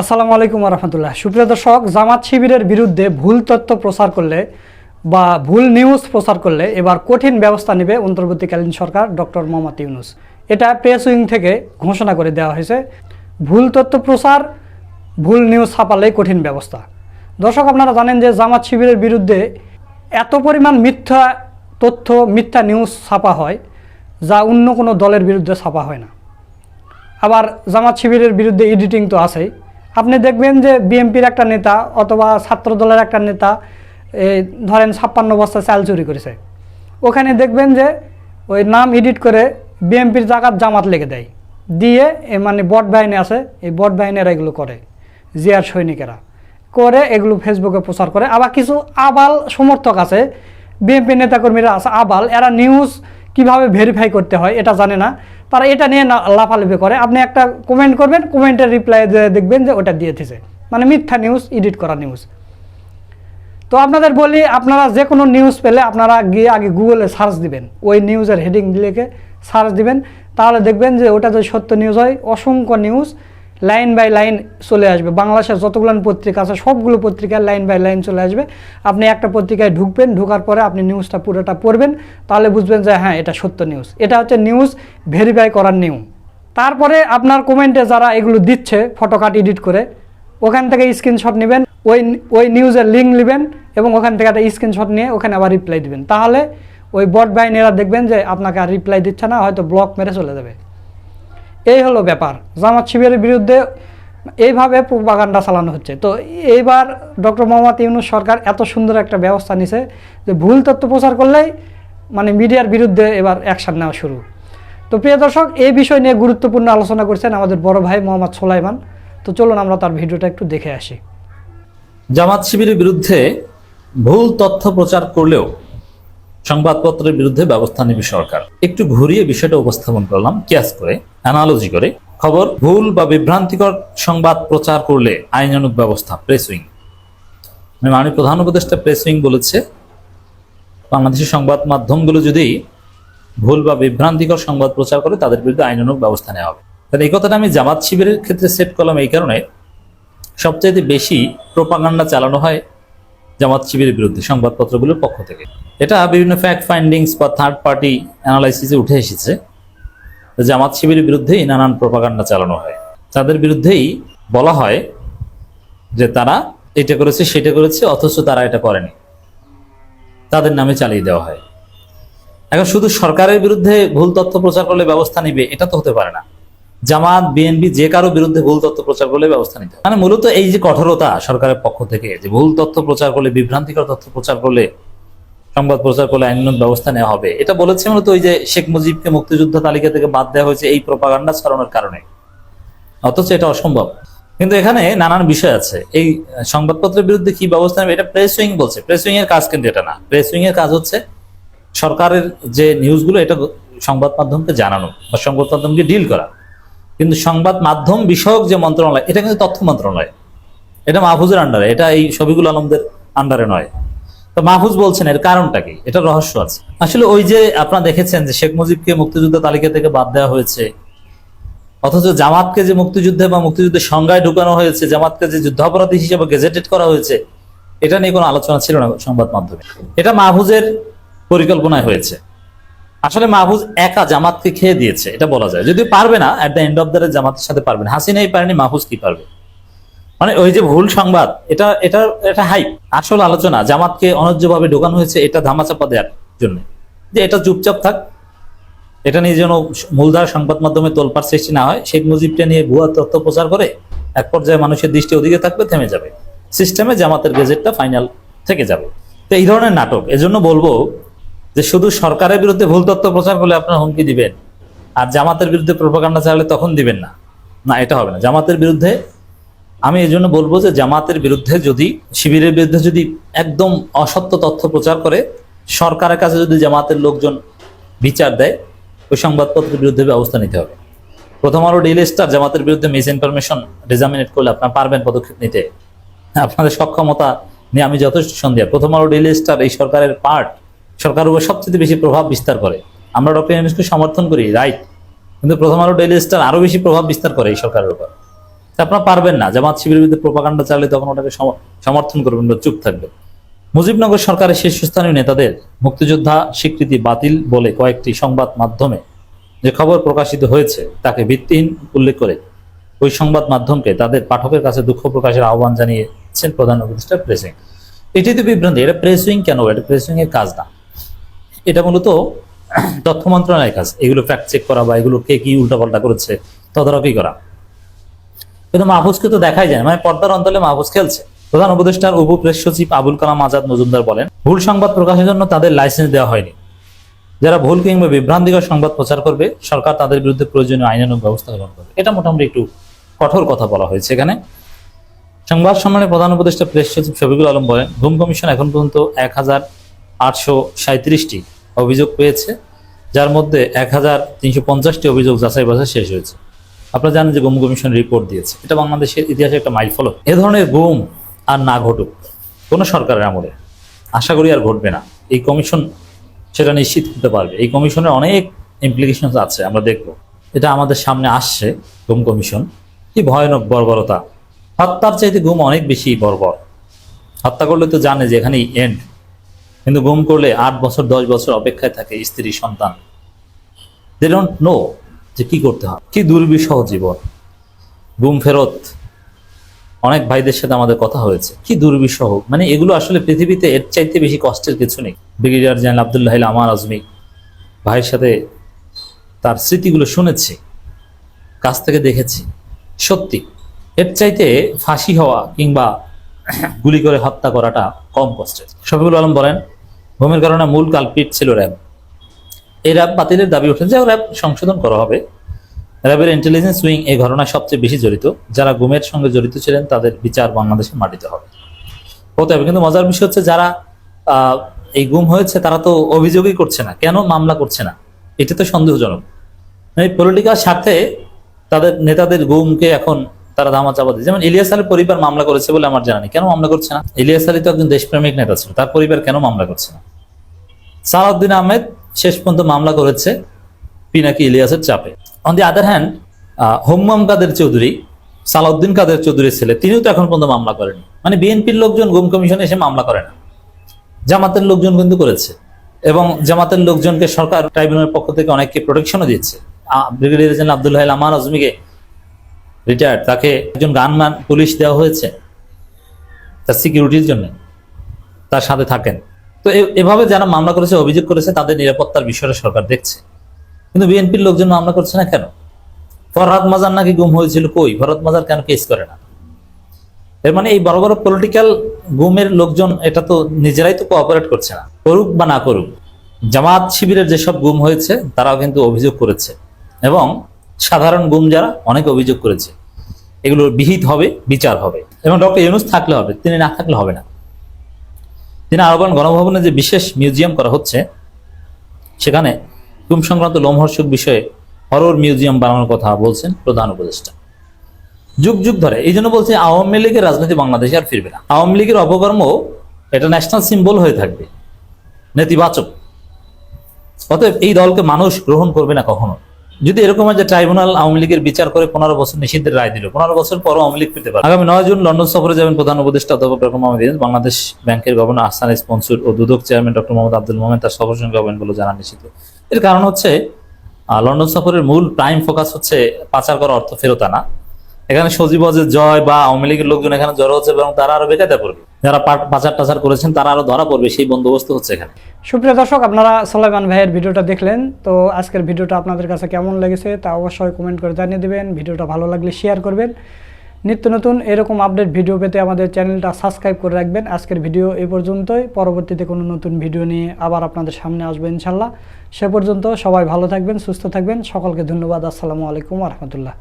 আসসালামু আলাইকুম রহমতুল্লাহ। সুপ্রিয় দর্শক, জামাত শিবিরের বিরুদ্ধে ভুল তথ্য প্রচার করলে বা ভুল নিউজ প্রচার করলে এবার কঠিন ব্যবস্থা নেবে অন্তর্বর্তীকালীন সরকার ডক্টর মোহাম্মদ ইউনুস। এটা প্রেস উইং থেকে ঘোষণা করে দেওয়া হয়েছে। ভুল তথ্য প্রচার, ভুল নিউজ ছাপালেই কঠিন ব্যবস্থা। দর্শক, আপনারা জানেন যে জামাত শিবিরের বিরুদ্ধে এত পরিমাণ মিথ্যা তথ্য, মিথ্যা নিউজ ছাপা হয় যা অন্য কোনো দলের বিরুদ্ধে ছাপা হয় না। আবার জামাত শিবিরের বিরুদ্ধে এডিটিং তো আছেই। আপনি দেখবেন যে বিএনপির একটা নেতা অথবা ছাত্র দলের একটা নেতা এই ধরেন ছাপ্পান্ন বস্তা চাল চুরি করেছে। ওখানে দেখবেন যে ওই নাম এডিট করে বিএনপির জায়গার জামাত লেগে দেয়। দিয়ে মানে বট বাহিনী আছে, এই বট বাহিনীরা এগুলো করে, জিয়ার সৈনিকেরা। করে এগুলো ফেসবুকে প্রচার করে। আবার কিছু আবাল সমর্থক আছে, বিএনপি নেতাকর্মীরা আছে, আবাল, এরা নিউজ কীভাবে ভেরিফাই করতে হয় এটা জানে না। তারা এটা নিয়ে না- লাফালাফি করে। আপনি একটা কমেন্ট করবেন কমেন্টের রিপ্লাই দেখবেন যে ওটা দিয়ে দিয়েছে। মানে মিথ্যা নিউজ এডিট করা নিউজ তো আপনাদের বলি, আপনারা যে কোনো নিউজ পেলে আপনারা গিয়ে আগে গুগলে সার্চ দিবেন। ওই নিউজের হেডিং লিখে সার্চ দিবেন। তাহলে দেখবেন যে ওটা যদি সত্য নিউজ হয়, অসংখ্য নিউজ লাইন বাই লাইন চলে আসবে। বাংলাদেশের যতগুলো পত্রিকা আছে, সবগুলো পত্রিকায় লাইন বাই লাইন চলে আসবে। আপনি একটা পত্রিকায় ঢুকবেন, ঢুকার পরে আপনি নিউজটা পুরোটা পড়বেন, তাহলে বুঝবেন যে হ্যাঁ এটা সত্য নিউজ। এটা হচ্ছে নিউজ ভেরিফাই করার নিয়ম। তারপরে আপনার কমেন্টে যারা এগুলো দিচ্ছে ফটো কাট এডিট করে, ওখান থেকে স্ক্রিনশট নেবেন, ওই ওই নিউজের লিঙ্ক নেবেন এবং ওখান থেকে একটা স্ক্রিনশট নিয়ে ওখানে আবার রিপ্লাই দিবেন। তাহলে ওই বট বাহিনীরা দেখবেন যে আপনাকে আর রিপ্লাই দিচ্ছে না, হয়তো ব্লক মেরে চলে যাবে। এই হলো ব্যাপার। জামাত শিবিরের বিরুদ্ধে এইভাবে প্রোপাগান্ডা চালানো হচ্ছে। তো এইবার ডক্টর মোহাম্মদ ইউনুস সরকার এত সুন্দর একটা ব্যবস্থা নিছে যে ভুল তথ্য প্রচার করলেই মানে মিডিয়ার বিরুদ্ধে এবার অ্যাকশন নেওয়া শুরু। তো প্রিয় দর্শক, এই বিষয় নিয়ে গুরুত্বপূর্ণ আলোচনা করছেন আমাদের বড় ভাই মোহাম্মদ সোলাইমান। তো চলুন আমরা তার ভিডিওটা একটু দেখে আসি। জামাত শিবিরের বিরুদ্ধে ভুল তথ্য প্রচার করলেও সংবাদপত্রের বিরুদ্ধে ব্যবস্থা নেবে সরকার। একটু ঘুরিয়ে বিষয়টা উপস্থাপন করলাম, কিয়াস করে, অ্যানালজি করে। খবর, ভুল বা বিভ্রান্তিকর সংবাদ প্রচার করলে আইনানুগ ব্যবস্থা প্রেস উইং মানে প্রধান উপদেষ্টা প্রেস উইং বলেছে বাংলাদেশের সংবাদ মাধ্যমগুলো যদি ভুল বা বিভ্রান্তিকর সংবাদ প্রচার করে, তাদের বিরুদ্ধে আইনানুগ ব্যবস্থা নেওয়া হবে। তাহলে এই কথাটা আমি জামাত শিবিরের ক্ষেত্রে সেট করলাম এই কারণে, সবচাইতে বেশি প্রোপাগান্ডা চালানো হয় জামাত শিবিরের বিরুদ্ধে সংবাদপত্রগুলোর পক্ষ থেকে। এটা বিভিন্ন ফ্যাক্ট ফাইন্ডিংস বা থার্ড পার্টি অ্যানালাইসিসে উঠে এসেছে জামাত শিবিরের বিরুদ্ধেই নানান প্রোপাগান্ডা চালানো হয়। তাদের বিরুদ্ধেই বলা হয় যে তারা এটা করেছে, সেটা করেছে, অথচ তারা এটা করেনি। তাদের নামে চালিয়ে দেওয়া হয়। এখন শুধু সরকারের বিরুদ্ধে ভুল তথ্য প্রচার করলে ব্যবস্থা নিবে, এটা তো হতে পারে না। জামাত, বিএনপি যে কারও বিরুদ্ধে ভুল তথ্য প্রচার করলে ব্যবস্থা নিতে মানে মূলত এই যে কঠোরতা সরকারের পক্ষ থেকে, যে ভুল তথ্য প্রচার করলে, বিভ্রান্তিকর তথ্য প্রচার করলে সংবাদ প্রচার করলে আইনানুগ ব্যবস্থা নেওয়া হবে। এটা বলেছে মূলত ওই যে শেখ মুজিবকে মুক্তিযুদ্ধ তালিকা থেকে বাদ দেওয়া হয়েছে এই প্রপাগান্ডা ছড়ানোর কারণে। অথচ এটা অসম্ভব। কিন্তু এখানে নানান বিষয় আছে। এই সংবাদপত্রের বিরুদ্ধে কি ব্যবস্থা নেবে, এটা প্রেস উইং বলছে। প্রেস উইং এর কাজ কিন্তু এটা না। প্রেস উইং এর কাজ হচ্ছে সরকারের যে নিউজগুলো এটা সংবাদ মাধ্যমকে জানানো বা সংবাদ মাধ্যমকে ডিল করা। কিন্তু সংবাদ মাধ্যম বিষয়ক যে মন্ত্রণালয়, এটা কিন্তু তথ্য মন্ত্রণালয়। এটা মাহফুজের আন্ডারে, এটা এই শফিকুল আলমদের আন্ডারে নয়। তো মাহফুজ বলছেন, এর কারণটা কি? এটা রহস্য আছে। আসলে ওই যে আপনারা দেখেছেন যে শেখ মুজিবকে মুক্তিযুদ্ধ তালিকা থেকে বাদ দেওয়া হয়েছে, অথচ জামাতকে যে মুক্তিযুদ্ধে বা মুক্তিযুদ্ধের সংজ্ঞায় ঢুকানো হয়েছে, জামাতকে যে যুদ্ধাপরাধী হিসেবে গেজেটেড করা হয়েছে, এটা নিয়ে কোনো আলোচনা ছিল না সংবাদ মাধ্যমে। এটা মাহফুজের পরিকল্পনায় হয়েছে। আসলে মাহফুজ একা জামাতকে খেয়ে দিয়েছে, এটা বলা যায়। যদি পারবে না at the end of the জামাতের সাথে পারবে না। হাসিনাই পারেনি মাহফুজ কি পারবে? মানে ওই যে ভুল সংবাদ, এটা এটা এটা হাইপ আসল আলোচনা। জামাতকে অনৈর্যভাবে ঢোকানো হয়েছে, এটা ধামাচাপা দেওয়ার জন্য। যে এটা চুপচাপ থাক, এটা নিয়ে যেন মূলধার সংবাদ মাধ্যমে তোলপার সৃষ্টি না হয়, শেখ মুজিবটা নিয়ে ভুয়া তথ্য প্রচার করে এক পর্যায়ে মানুষের দৃষ্টি ওদিকে থাকবে, থেমে যাবে। সিস্টেমে জামাতের গেজেটটা ফাইনাল থেকে যাবে। তো এই ধরনের নাটক, এজন্য বলব যে শুধু সরকারের বিরুদ্ধে ভুল তথ্য প্রচার করলে আপনার হুমকি দিবেন, আর জামাতের বিরুদ্ধে প্রোপাগান্ডা চালালে তখন দিবেন না। না, এটা হবে না। জামাতের বিরুদ্ধে আমি এই জন্য বলব যে জামাতের বিরুদ্ধে যদি, শিবিরের বিরুদ্ধে যদি একদম অসত্য তথ্য প্রচার করে, সরকারের কাছে যদি জামাতের লোকজন বিচার দেয়, ওই সংবাদপত্রের বিরুদ্ধে ব্যবস্থা নিতে হবে। প্রথম আলো ডেইলি স্টার জামাতের বিরুদ্ধে মিস ইনফরমেশন রেজামিনেট করলে আপনার পারবেন পদক্ষেপ নিতে। আপনাদের সক্ষমতা নিয়ে আমি যথেষ্ট সন্দেহ প্রথম আলো ডেইলি স্টার এই সরকারের পার্ট সরকারের উপর সবচেয়ে বেশি প্রভাব বিস্তার করে। আমরা ডক্টর ইউনুসকে সমর্থন করি, রাইট। কিন্তু প্রথম আলো ডেইলি স্টার আরও বেশি প্রভাব বিস্তার করে এই সরকারের উপর। আপনারা পারবেন না, জামাত শিবিরের বিরুদ্ধে প্রপাকাণ্ডা চালালে তখন ওটাকে সমর্থন করবেন বা চুপ থাকবেন। মুজিবনগর সরকারের শীর্ষস্থানীয় নেতাদের মুক্তিযোদ্ধা স্বীকৃতি বাতিল বলে কয়েকটি সংবাদ মাধ্যমে যে খবর প্রকাশিত হয়েছে, তাকে ভিত্তিহীন উল্লেখ করে ওই সংবাদ মাধ্যমকে তাদের পাঠকের কাছে দুঃখ প্রকাশের আহ্বান জানিয়েছেন প্রধান উপদেষ্টা প্রেসিং। এটি তো বিভ্রান্তি, এটা প্রেসুইং কেন? এটা প্রেসুইং এর কাজ না। এটা মূলত তথ্য মন্ত্রণালয়ের কাজ। এগুলো ফ্যাক্ট চেক করা বা এগুলো কে কি উল্টাপাল্টা করেছে, তদারকি করা। কিন্তু মাহফুজকে তো দেখাই যায় মানে পর্দার অন্তলে মাহফুজ খেলছে। প্রধান উপদেষ্টার উপ প্রেস সচিব আবুল কালাম আজাদ মজুমদার বলেন, ভুল সংবাদ প্রকাশের জন্য তাদের লাইসেন্স দেওয়া হয়নি। যারা ভুল কিংবা বিভ্রান্তিকর সংবাদ প্রচার করবে, সরকার তাদের বিরুদ্ধে প্রয়োজনীয় আইনানুগ ব্যবস্থা গ্রহণ করবে। এটা মোটামুটি একটু কঠোর কথা বলা হয়েছে এখানে। সংবাদ সম্মেলনে প্রধান উপদেষ্টা প্রেস সচিব শফিকুল আলম বলেন ঘুম কমিশন এখন পর্যন্ত এক হাজার আটশো সাঁত্রিশটি অভিযোগ পেয়েছে, যার মধ্যে এক হাজার তিনশো পঞ্চাশটি অভিযোগ যাচাই বাছাই শেষ হয়েছে। আপনারা জানেন যে গুম কমিশন রিপোর্ট দিয়েছে। এটা বাংলাদেশের ইতিহাসে একটা মাইল ফলক। এ ধরনের গুম আর না ঘটুক, কোনো সরকারের আমলে। আশা করি আর ঘটবে না। এই কমিশন সেটা নিশ্চিত করতে পারবে। এই কমিশনের অনেক ইমপ্লিকেশন আছে, আমরা দেখব। এটা আমাদের সামনে আসছে, গুম কমিশন। কি ভয়ানক বর্বরতা। হত্যার চাইতে গুম অনেক বেশি বর্বর। হত্যা করলে তো জানে যে এখানেই এন্ড কিন্তু গুম করলে আট বছর, দশ বছর অপেক্ষায় থাকে স্ত্রী, সন্তান। দে ডোন্ট নো যে কি করতে হয় কি দুর্বিষহ জীবন। গুম, ফেরত। অনেক ভাইদের সাথে আমাদের কথা হয়েছে। কি দুর্বিষহ। মানে এগুলো আসলে পৃথিবীতে এর চাইতে বেশি কষ্টের কিছু নেই। ব্রিগেডিয়ার জেনারেল আবদুল্লাহ আমার আজমি ভাইয়ের সাথে তার স্মৃতিগুলো শুনেছি, কাছ থেকে দেখেছি। সত্যি, এর চাইতে ফাঁসি হওয়া কিংবা গুলি করে হত্যা করাটা কম কষ্টের। শফিকুল আলম বলেন ঘুমের কারণে মূল কালপিট ছিল র্যাব। এই র্যাব বাতিলের দাবি উঠেছে যে র্যাব সংশোধন করা হবে। র্যাবের ইন্টেলিজেন্স উইং এই ঘটনায় সবচেয়ে বেশি জড়িত। যারা গুমের সঙ্গে জড়িত ছিলেন, তাদের বিচার বাংলাদেশে মাটিতে হবে। হতে হবে। কিন্তু মজার বিষয় হচ্ছে যারা এই গুম হয়েছে, তারা তো অভিযোগই করছে না। কেন মামলা করছে না? এটা তো সন্দেহজনক। এই পলিটিক্যাল স্বার্থে তাদের, নেতাদের গুমকে এখন তারা ধামা চাপা দিচ্ছে। যেমন ইলিয়াস আলীর পরিবার মামলা করেছে বলে আমার জানা নেই। কেন মামলা করছে না? ইলিয়াস আলী তো একজন দেশপ্রেমিক নেতা ছিল। তার পরিবার কেন মামলা করছে না? সালাউদ্দিন আহমেদ শেষ পর্যন্ত মামলা করেছে পিনাকি ইলিয়াসের চাপে। On the other hand Hummam Quader Chowdhury, Salahuddin Quader চৌধুরীর ছেলে, তিনিও তো এখন পর্যন্ত মামলা করেনি। মানে বিএনপির লোকজন গুম কমিশনে এসে মামলা করে না। জামাতের লোকজন কিন্তু করেছে। এবং জামাতের লোকজনকে সরকার ট্রাইব্যুনালের পক্ষ থেকে অনেককে প্রোটেকশনও দিচ্ছে। ব্রিগেডিয়ার জেনারেল আব্দুল হাইল আমার আজমিকে রিটায়ার্ড তাকে একজন গানম্যান পুলিশ দেওয়া হয়েছে তার সিকিউরিটির জন্য, তার সাথে থাকেন। তো এভাবে যারা মামলা করেছে, অভিযোগ করেছে, তাদের নিরাপত্তার বিষয়টা সরকার দেখছে। কিন্তু বিএনপির লোকজন মামলা করছে না কেন? ফরহাদ মাজার নাকি গুম হয়েছিল কই? ফরহাদ মাজার কেন কেস করে না? এর মানে এই বড় বড় পলিটিক্যাল গুমের লোকজন, এটা তো নিজেরাই তো কোঅপারেট করছে না। করুক বা না করুক, জামাত শিবিরের যেসব গুম হয়েছে, তারাও কিন্তু অভিযোগ করেছে। এবং সাধারণ গুম যারা অনেক অভিযোগ করেছে। এগুলোর বিহিত হবে, বিচার হবে। এবং ডক্টর ইউনুস থাকলে হবে, তিনি না থাকলে হবে না। তিনি আরও বলেন গণভবনে যে বিশেষ মিউজিয়াম করা হচ্ছে, সেখানে গুম সংক্রান্ত লোমহর্ষক বিষয়ে হরর মিউজিয়াম বানানোর কথা বলছেন প্রধান উপদেষ্টা। যুগ যুগ ধরে এই জন্য বলছে আওয়ামী লীগের রাজনীতি বাংলাদেশে আর ফিরবে না। আওয়ামী লীগের অপকর্ম এটা ন্যাশনাল সিম্বল হয়ে থাকবে, নেতিবাচক। অতএব এই দলকে মানুষ গ্রহণ করবে না কখনো। যদি এরকম যে ট্রাইব্যুনাল আওয়ামী লীগের বিচার করে পনেরো বছর নিষিদ্ধের রায় দিল, পনেরো বছর পরও আওয়ামী লীগ ফিরতে পারে। আগামী নয় জুন লন্ডন সফরে যাবেন প্রধান উপদেষ্টা অধ্যাপক ডক্টর মোহাম্মদ বাংলাদেশ ব্যাংকের গভর্নর আহসান স্পন্সর ও দুদক চেয়ারম্যান ডক্টর মোহাম্মদ আব্দুল মোহামেদ তার সফর সঙ্গে হবেন বলে জানা নিশ্চিত এর কারণ হচ্ছে লন্ডন সফরের মূল প্রাইম ফোকাস হচ্ছে পাচার করা অর্থ ফেরত আনা। এখানে সজীবজের জয় বা আওয়ামী লীগের লোকজন এখানে জড়ো হচ্ছে এবং তারা আরও বেকায়দা পড়বে যারা পাচার টাচার করেছেন, তারা আরও ধরা পড়বে, সেই বন্দোবস্ত হচ্ছে এখানে। সুপ্রিয় দর্শক, আপনারা সোলাইমান ভাইয়ের ভিডিওটা দেখলেন। তো আজকের ভিডিওটা আপনাদের কাছে কেমন লেগেছে তা অবশ্যই কমেন্ট করে জানিয়ে দেবেন। ভিডিওটা ভালো লাগলে শেয়ার করবেন। নিত্য নতুন এরকম আপডেট ভিডিও পেতে আমাদের চ্যানেলটা সাবস্ক্রাইব করে রাখবেন। আজকের ভিডিও এই পর্যন্তই। পরবর্তীতে কোনো নতুন ভিডিও নিয়ে আবার আপনাদের সামনে আসবে ইনশাল্লাহ। সে পর্যন্ত সবাই ভালো থাকবেন, সুস্থ থাকবেন। সকলকে ধন্যবাদ। আসসালামু আলাইকুম রহমতুল্লাহ।